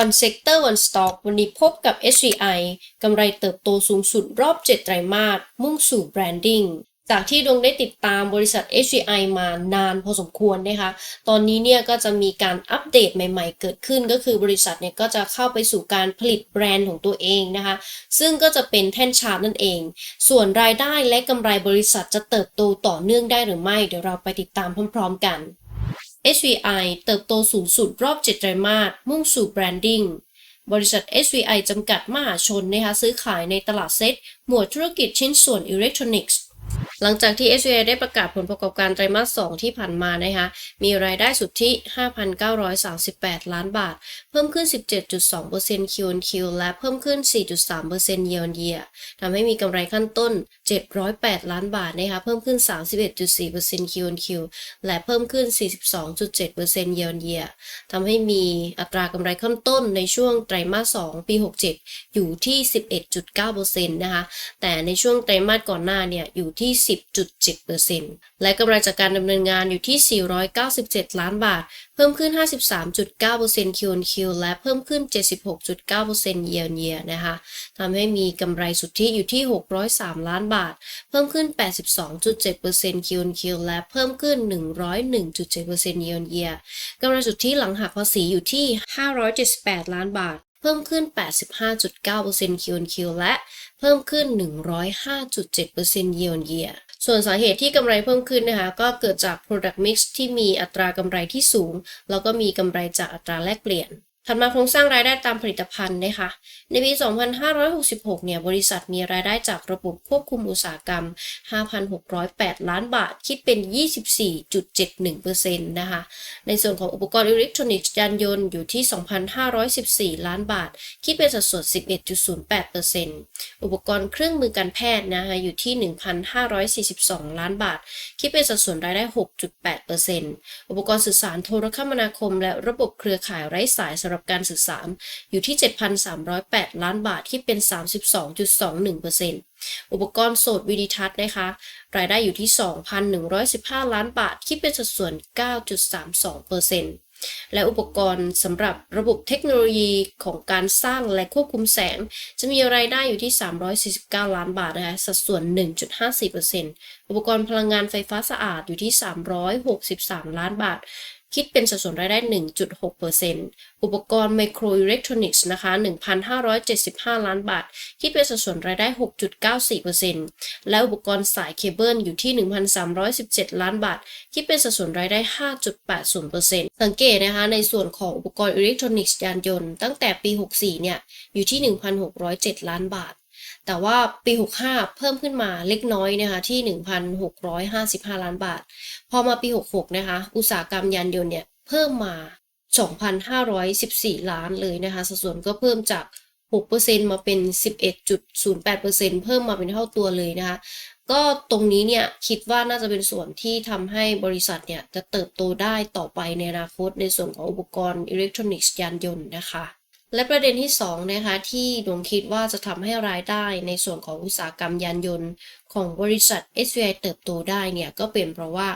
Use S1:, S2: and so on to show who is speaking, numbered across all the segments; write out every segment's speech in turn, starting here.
S1: One Sector One Stock วันนี้พบกับ SCI กำไรเติบโตสูงสุดรอบ 7 ไตรมาส มุ่งสู่แบรนดิ้งจากที่ดวงได้ติดตามบริษัท SCI มานานพอสมควรนะคะ ตอนนี้เนี่ยก็จะมีการอัปเดตใหม่ๆ เกิดขึ้นก็คือบริษัทเนี่ยก็จะเข้าไปสู่การผลิตแบรนด์ของตัวเองนะคะ ซึ่งก็จะเป็นแท่นชาร์ตนั่นเอง ส่วนรายได้และกำไรบริษัทจะเติบโตต่อเนื่องได้หรือไม่ เดี๋ยวเราไปติดตามพร้อมๆกัน SVI เติบโตสูงสุดรอบ 7 ไตรมาส มุ่งสู่แบรนดิ้ง บริษัท SVI จำกัดมหาชนนะคะซื้อขายในตลาดเซ็ตหมวดธุรกิจชิ้นส่วนอิเล็กทรอนิกส์ หลังจากที่ SVI ได้ประกาศผลประกอบการไตรมาส 2 ที่ผ่านมานะคะมีรายได้สุทธิ 5,938 ล้านบาท เพิ่มขึ้น 17.2% Q-on-Q และเพิ่มขึ้น 4.3% Year-on-Year ทำให้มีกำไรขั้นต้น708 ล้านบาทนะคะเพิ่มขึ้น 31.4% Q&Q และเพิ่มขึ้น 42.7% Year-on-Year ทำให้มีอัตรากำไรขั้นต้นในช่วงไตรมาส 2 ปี 67 อยู่ที่ 11.9%นะคะแต่ในช่วงไตรมาสก่อนหน้าเนี่ยอยู่ที่ 10.7%และกำไรจากการดำเนินงานอยู่ที่ 497 ล้านบาท เพิ่มขึ้น 53.9% Q&Q และเพิ่มขึ้น 76.9% Year-on-Year นะคะทำให้มีกำไรสุทธิอยู่ที่ 603 ล้านบาท เพิ่มขึ้น 82.7% QoQ และเพิ่มขึ้น 101.7% Year-on-Year กำไรสุทธิหลังหักภาษีอยู่ที่ 578 ล้านบาท เพิ่มขึ้น 85.9% QoQ และเพิ่มขึ้น 105.7% Year-on-Year ส่วนสาเหตุที่กำไรเพิ่มขึ้นนะคะก็เกิดจาก product mix ที่มีอัตรากำไรที่สูง แล้วก็มีกำไรจากอัตราแลกเปลี่ยน ถัดมาโครงสร้างรายได้ตามผลิตภัณฑ์นะคะ ในปี 2566 เนี่ย บริษัทมีรายได้จากระบบควบคุมอุตสาหกรรม 5,608 ล้านบาท คิดเป็น 24.71%นะคะ ในส่วนของอุปกรณ์อิเล็กทรอนิกส์ยานยนต์อยู่ที่ 2,514 ล้านบาท คิดเป็นสัดส่วน 11.08%อุปกรณ์เครื่องมือการแพทย์นะคะ อยู่ที่ 1,542 ล้านบาท คิดเป็นสัดส่วนรายได้ 6.8%อุปกรณ์สื่อสารโทรคมนาคม และระบบเครือข่ายไร้สายสำหรับการสื่อสารอยู่ที่ 7,308 ล้านบาทคิดเป็น 32.21%อุปกรณ์โสดวิดิทัศน์นะคะ รายได้อยู่ที่ 2,115 ล้านบาทคิดเป็นสัดส่วน 9.32%และอุปกรณ์สำหรับระบบเทคโนโลยีของการสร้างและควบคุมแสง จะมีรายได้อยู่ที่ 349 ล้านบาทนะคะสัดส่วน 1.54%อุปกรณ์พลังงานไฟฟ้าสะอาดอยู่ที่ 363 ล้านบาท คิดเป็นสัดส่วนรายได้ 1.6%อุปกรณ์ไมโครอิเล็กทรอนิกส์นะคะ 1,575 ล้านบาท คิดเป็นสัดส่วนรายได้ 6.94%และอุปกรณ์สายเคเบิลอยู่ที่ 1,317 ล้านบาท คิดเป็นสัดส่วนรายได้ 5.80%สังเกตนะคะในส่วนของอุปกรณ์อิเล็กทรอนิกส์ยานยนต์ตั้งแต่ปี 64 เนี่ย อยู่ที่ 1,607 ล้านบาทแต่ว่าปี 65 เพิ่มขึ้นมาเล็กน้อยนะคะที่ 1,655 ล้านบาท อมาปี 66 นะคะ อุตสาหกรรมยานยนต์เนี่ยเพิ่มมา 2,514 ล้านเลยนะคะ สัดส่วนก็เพิ่มจาก 6%มาเป็น 11.08%เพิ่มมาเป็นเท่าตัวเลยนะคะ ก็ตรงนี้เนี่ยคิดว่าน่าจะเป็นส่วนที่ทำให้บริษัทเนี่ยจะเติบโตได้ต่อไปในอนาคตในส่วนของอุปกรณ์อิเล็กทรอนิกส์ยานยนต์นะคะ และประเด็นที่2นะคะที่ดวงคิดว่าจะทำให้รายได้ในส่วนของอุตสาหกรรมยานยนต์ ของบริษัท SVI เติบโตได้เนี่ยก็เป็นเพราะว่า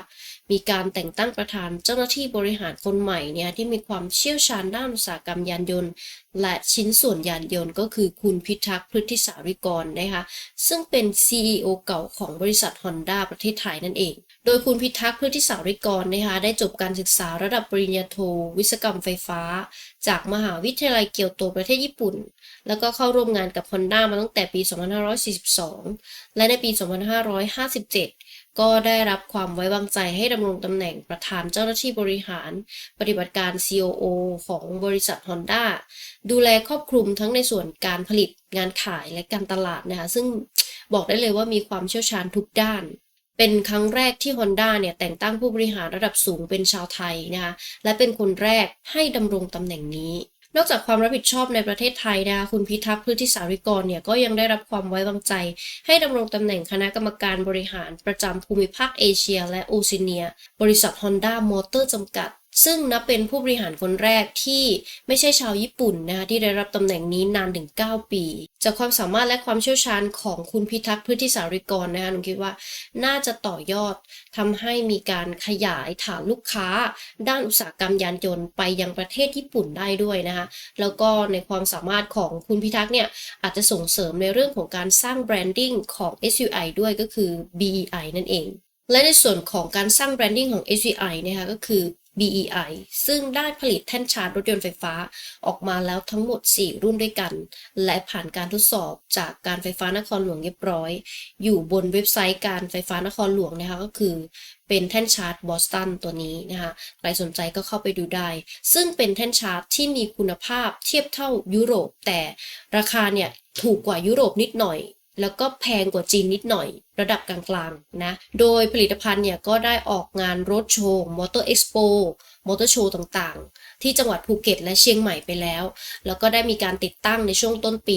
S1: มีการแต่งตั้งประธานเจ้าหน้าที่บริหารคนใหม่เนี่ยที่มีความเชี่ยวชาญด้านอุตสาหกรรมยานยนต์ และชิ้นส่วนยานยนต์ก็คือคุณพิทักษ์พฤติสาริกรนะคะซึ่งเป็น CEO เก่าของบริษัท Honda ประเทศไทยนั่นเอง โดยคุณพิทักษ์พฤติสาริกรนะคะได้จบการศึกษาระดับปริญญาโท วิศวกรรมไฟฟ้า จากมหาวิทยาลัยเกียวโตประเทศญี่ปุ่น แล้วก็เข้าร่วมงานกับ Honda มาตั้งแต่ปี 2542 และในปี 2557 ก็ได้รับความไว้วางใจให้ดำรงตำแหน่งประธานเจ้าหน้าที่บริหาร ปฏิบัติการ COO ของบริษัท Honda ดูแลครอบคลุมทั้งในส่วนการผลิตงานขายและการตลาดนะคะซึ่งบอกได้เลยว่ามีความเชี่ยวชาญทุกด้าน เป็นครั้งแรกที่ Honda เนี่ยแต่งตั้งผู้บริหารระดับสูงเป็นชาวไทยนะคะและเป็นคนแรกให้ดำรงตำแหน่งนี้นอกจากความรับผิดชอบในประเทศไทยนะคะคุณพิทักษ์พฤติสาริกรเนี่ยก็ยังได้รับความไว้วางใจ ให้ดำรงตำแหน่งคณะกรรมการบริหารประจำภูมิภาคเอเชีย และโอเชียเนียบริษัท Honda Motor จำกัด ซึ่งนับเป็นผู้บริหารคนแรกที่ไม่ใช่ชาวญี่ปุ่นนะคะที่ได้รับตำแหน่งนี้นานถึง 9 ปี จากความสามารถและความเชี่ยวชาญของคุณพิทักษ์พฤติสาริกรนะคะหนูคิดว่าน่าจะต่อยอดทำให้มีการขยายฐานลูกค้า ด้านอุตสาหกรรมยานยนต์ไปยังประเทศญี่ปุ่นได้ด้วยนะคะแล้วก็ในความสามารถของคุณพิทักษ์เนี่ยอาจจะส่งเสริมในเรื่องของการสร้างแบรนดิ้งของ SUI ด้วยก็คือ BEI นั่นเองและในส่วนของการสร้างแบรนดิ้งของ SUI นะคะก็คือ BEI ซึ่งได้ผลิตแท่นชาร์จรถยนต์ไฟฟ้าออกมาแล้วทั้งหมด 4 รุ่นด้วยกัน และผ่านการทดสอบจากการไฟฟ้านครหลวงเรียบร้อย อยู่บนเว็บไซต์การไฟฟ้านครหลวงนะคะก็คือเป็นแท่นชาร์จบอสตันตัวนี้นะคะใครสนใจก็เข้าไปดูได้ ซึ่งเป็นแท่นชาร์จที่มีคุณภาพเทียบเท่ายุโรป แต่ราคาเนี่ยถูกกว่ายุโรปนิดหน่อย แล้วก็แพงกว่าจีนนิดหน่อยระดับกลางๆนะ โดยผลิตภัณฑ์เนี่ยก็ได้ออกงานรถโชว์มอเตอร์เอ็กซ์โปมอเตอร์โชว์ต่างๆ ที่จังหวัดภูเก็ตและเชียงใหม่ไปแล้ว แล้วก็ได้มีการติดตั้งในช่วงต้นปี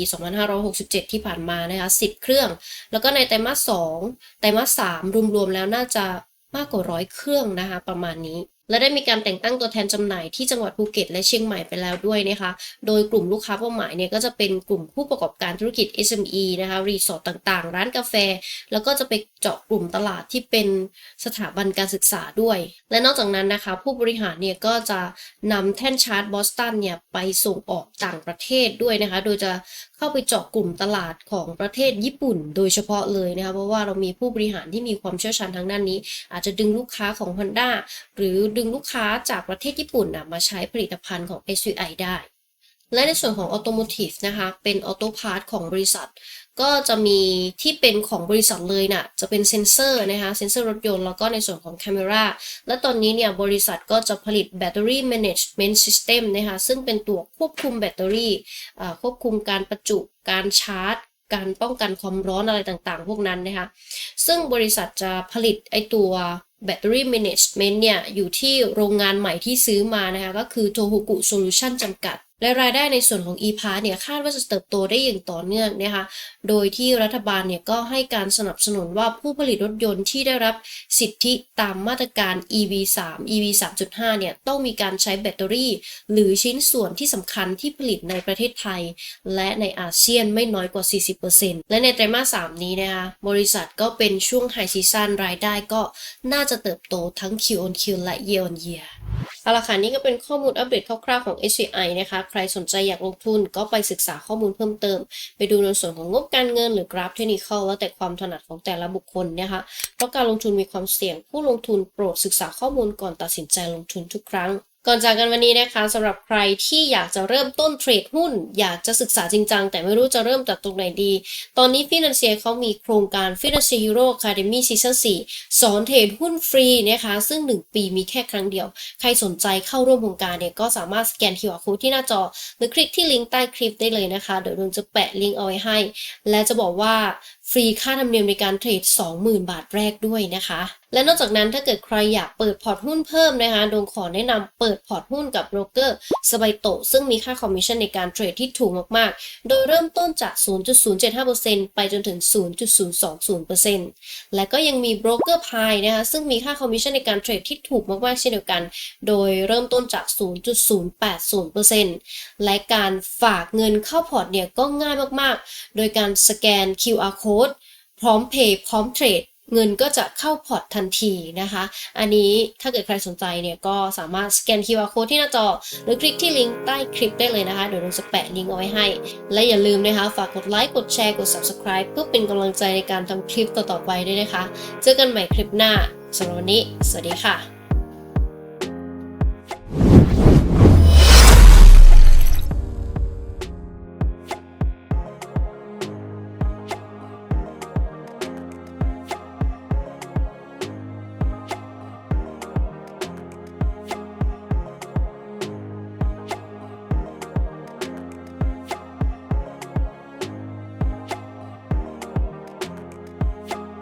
S1: 2567 ที่ผ่านมานะคะ 10 เครื่อง แล้วก็ในไตรมาส2ไตรมาส3รวมๆแล้วน่าจะมากกว่าร้อยเครื่องนะคะประมาณนี้ และได้มีการแต่งตั้งตัวแทนจำหน่ายที่จังหวัดภูเก็ตและเชียงใหม่ไปแล้วด้วยนะคะ โดยกลุ่มลูกค้าเป้าหมายเนี่ยก็จะเป็นกลุ่มผู้ประกอบการธุรกิจ SME นะคะ รีสอร์ทต่างๆ ร้านกาแฟ แล้วก็จะไปเจาะกลุ่มตลาดที่เป็นสถาบันการศึกษาด้วย และนอกจากนั้นนะคะ ผู้บริหารเนี่ยก็จะนำแท่นชาร์จบอสตันเนี่ยไปส่งออกต่างประเทศด้วยนะคะ โดยจะ เข้าไปเจาะกลุ่มตลาดของประเทศญี่ปุ่น โดยเฉพาะเลยนะคะเพราะว่าเรามีผู้บริหารที่มีความเชี่ยวชาญทางด้านนี้ อาจจะดึงลูกค้าของ Honda หรือดึงลูกค้าจากประเทศญี่ปุ่นนะมาใช้ผลิตภัณฑ์ของ SUI ได้และในส่วนของ Automotive นะคะ เป็น Auto Part ของบริษัท ก็จะมีที่เป็นของบริษัทเลยนะ่ะจะเป็นเซนเซอร์นะคะเซนเซอร์รถยนต์แล้วก็ในส่วนของ Camera และตอนนี้เนี่ยบริษัทก็จะผลิต Battery Management System นะคะซึ่งเป็นตัวควบคุมแบตเตอรี่ควบคุมการประจุการชาร์จการป้องกันความร้อนอะไรต่างๆ พวกนั้นนะคะ ซึ่งบริษัทจะผลิตไอตัว Battery Management เนี่ย อยู่ที่โรงงานใหม่ที่ซื้อมานะคะ ก็คือ Tohoku Solution จำกัด และรายได้ในส่วนของ e-part เนี่ยคาดว่าจะเติบโตได้อย่างต่อเนื่องนะคะโดยที่รัฐบาลเนี่ยก็ให้การสนับสนุนว่าผู้ผลิตรถยนต์ที่ได้รับสิทธิตามมาตรการ EV3 EV 3.5เนี่ยต้องมีการใช้แบตเตอรี่ หรือชิ้นส่วนที่สำคัญที่ผลิตในประเทศไทย และในอาเซียนไม่น้อยกว่า 40%และในไตรมาส 3 นี้นะคะบริษัทก็เป็นช่วงไฮซีซันรายได้ก็น่าจะเติบโตทั้ง Q on Q และ Year on Year เอาละค่ะนี่ก็เป็นข้อมูลอัปเดตคร่าวๆของ SCI นะคะ ใครสนใจอยากลงทุนก็ไปศึกษาข้อมูลเพิ่มเติม ไปดูในส่วนของงบการเงินหรือกราฟเทคนิคแล้วแต่ความถนัดของแต่ละบุคคลนะคะ เพราะการลงทุนมีความเสี่ยง ผู้ลงทุนโปรดศึกษาข้อมูลก่อนตัดสินใจลงทุนทุกครั้ง ก่อนจากกันวันนี้นะคะสำหรับใครที่อยากจะเริ่มต้นเทรดหุ้น อยากจะศึกษาจริงจังแต่ไม่รู้จะเริ่มจากตรงไหนดี ตอนนี้ฟินแลนเซียเขามีโครงการ f i n a n c i a Hero Academy Season 4 สอนเทรดหุ้นฟรีนะคะ ซึ่ง 1 ปีมีแค่ครั้งเดียว ใครสนใจเข้าร่วมโครงการเนี่ยก็สามารถสแกน QR Code ที่หน้าจอ หรือคลิกที่ลิงก์ใต้คลิปได้เลยนะคะ เดี๋ยวดวงจะแปะลิงก์เอาไว้ให้ และจะบอกว่า ฟรีค่าธรรมเนียมในการเทรด 20,000 บาทแรกด้วยนะคะ และนอกจากนั้นถ้าเกิดใครอยากเปิดพอร์ตหุ้นเพิ่มนะคะดวงขอแนะนำเปิดพอร์ตหุ้นกับโบรกเกอร์สบายโตซึ่งมีค่าคอมมิชชั่นในการเทรดที่ถูกมากๆ โดยเริ่มต้นจาก 0.075%ไปจนถึง 0.020%และก็ยังมีโบรกเกอร์พายนะคะซึ่งมีค่าคอมมิชชั่นในการเทรดที่ถูกมากๆเช่นเดียวกัน โดยเริ่มต้นจาก 0.080%และการฝากเงินเข้าพอร์ตเนี่ยก็ง่ายมากๆ โดยการสแกน QR code พร้อมเพย์พร้อมเทรดเงินก็จะเข้าพอร์ตทันทีนะคะ อันนี้ถ้าเกิดใครสนใจเนี่ยก็สามารถสแกน QR code ที่หน้าจอ หรือคลิกที่ลิงก์ใต้คลิปได้เลยนะคะ เดี๋ยวเราจะแปะลิงก์เอาไว้ให้ และอย่าลืมนะคะ ฝากกดไลค์ กดแชร์ กด subscribe เพื่อเป็นกำลังใจในการทำคลิปต่อๆไปด้วยนะคะ เจอกันใหม่คลิปหน้าสำหรับวันนี้ สวัสดีค่ะ